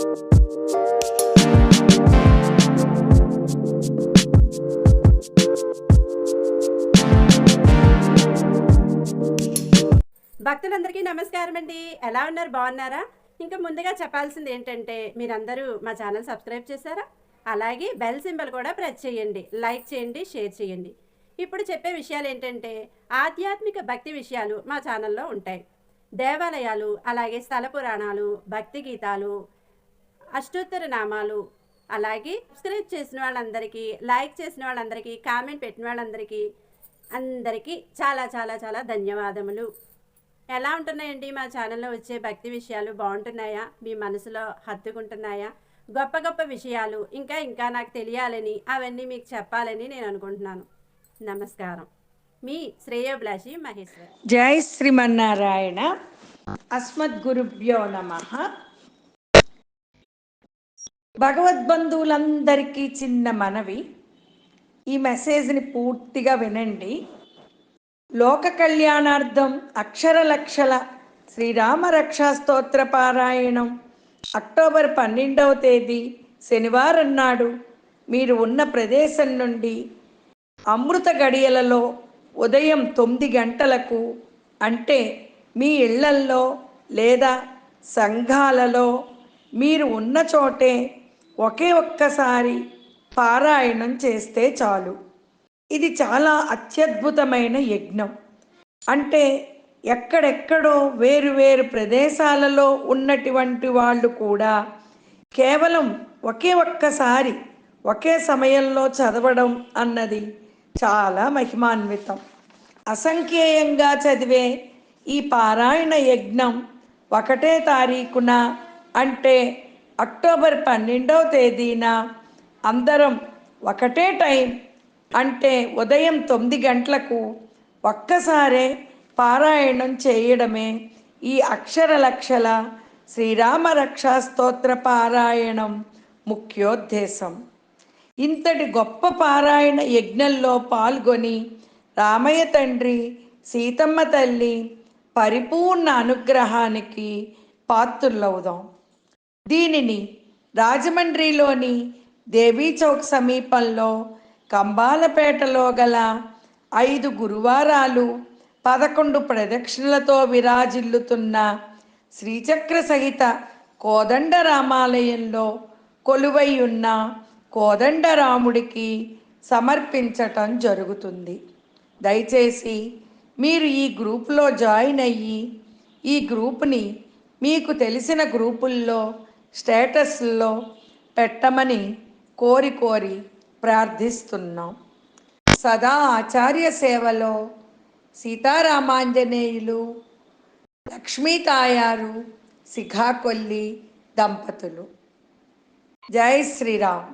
భక్తులందరికీ నమస్కారం అండి. ఎలా ఉన్నారు? బాగున్నారా? ఇంకా ముందుగా చెప్పాల్సింది ఏంటంటే మీరందరూ మా ఛానల్ సబ్స్క్రైబ్ చేశారా? అలాగే బెల్ సింబల్ కూడా ప్రెస్ చేయండి. లైక్ చేయండి షేర్ చేయండి. ఇప్పుడు చెప్పే విషయాలు ఏంటంటే ఆధ్యాత్మిక భక్తి విషయాలు మా ఛానల్లో ఉంటాయి. దేవాలయాలు అలాగే స్థల పురాణాలు భక్తి గీతాలు అష్టోత్తర నామాలు అలాగే సబ్స్క్రైబ్ చేసిన వాళ్ళందరికీ లైక్ చేసిన వాళ్ళందరికీ కామెంట్ పెట్టిన వాళ్ళందరికీ అందరికీ చాలా చాలా చాలా ధన్యవాదములు. ఎలా ఉంటున్నాయండి మా ఛానల్లో వచ్చే భక్తి విషయాలు? బాగుంటున్నాయా? మీ మనసులో హత్తుకుంటున్నాయా? గొప్ప గొప్ప విషయాలు ఇంకా ఇంకా నాకు తెలియాలని అవన్నీ మీకు చెప్పాలని నేను అనుకుంటున్నాను. నమస్కారం. మీ శ్రేయోభిలాషి మహేశ్వర్. జై శ్రీమన్నారాయణ. అస్మద్గురుభ్యో నమ. భగవద్బంధువులందరికీ చిన్న మనవి. ఈ మెసేజ్ని పూర్తిగా వినండి. లోక కళ్యాణార్థం అక్షర లక్షల శ్రీరామ రక్షా స్తోత్ర పారాయణం. అక్టోబర్ పన్నెండవ తేదీ శనివారం నాడు మీరు ఉన్న ప్రదేశం నుండి అమృత గడియలలో ఉదయం తొమ్మిది గంటలకు అంటే మీ ఇళ్ళల్లో లేదా సంఘాలలో మీరు ఉన్న చోటే ఒకే ఒక్కసారి పారాయణం చేస్తే చాలు. ఇది చాలా అత్యద్భుతమైన యజ్ఞం. అంటే ఎక్కడెక్కడో వేరు వేరు ప్రదేశాలలో ఉన్నటువంటి వాళ్ళు కూడా కేవలం ఒకే ఒక్కసారి ఒకే సమయంలో చదవడం అన్నది చాలా మహిమాన్వితం. అసంఖ్యేయంగా చదివే ఈ పారాయణ యజ్ఞం ఒకటే తారీఖున అంటే అక్టోబర్ పన్నెండవ తేదీన అందరం ఒకటే టైం అంటే ఉదయం తొమ్మిది గంటలకు ఒక్కసారే పారాయణం చేయడమే ఈ అక్షర లక్షల శ్రీరామ రక్షా స్తోత్ర పారాయణం ముఖ్యోద్దేశం. ఇంతటి గొప్ప పారాయణ యజ్ఞంలో పాల్గొని రామయ్య తండ్రి సీతమ్మ తల్లి పరిపూర్ణ అనుగ్రహానికి పాత్రులవుదాం. దీనిని రాజమండ్రిలోని దేవీ చౌక్ సమీపంలో కంబాలపేటలో గల ఐదు గురువారాలు పదకొండు ప్రదక్షిణలతో విరాజిల్లుతున్న శ్రీచక్ర సహిత కోదండరామాలయంలో కొలువై ఉన్న కోదండరాముడికి సమర్పించటం జరుగుతుంది. దయచేసి మీరు ఈ గ్రూపులో జాయిన్ అయ్యి ఈ గ్రూప్ని మీకు తెలిసిన గ్రూపుల్లో స్టేటస్లో పెట్టమని కోరి కోరి ప్రార్థిస్తున్నాం. సదా ఆచార్య సేవలో సీతారామాంజనేయులు లక్ష్మీ తాయారు శిఖాకొల్లి దంపతులు. జై శ్రీరామ్.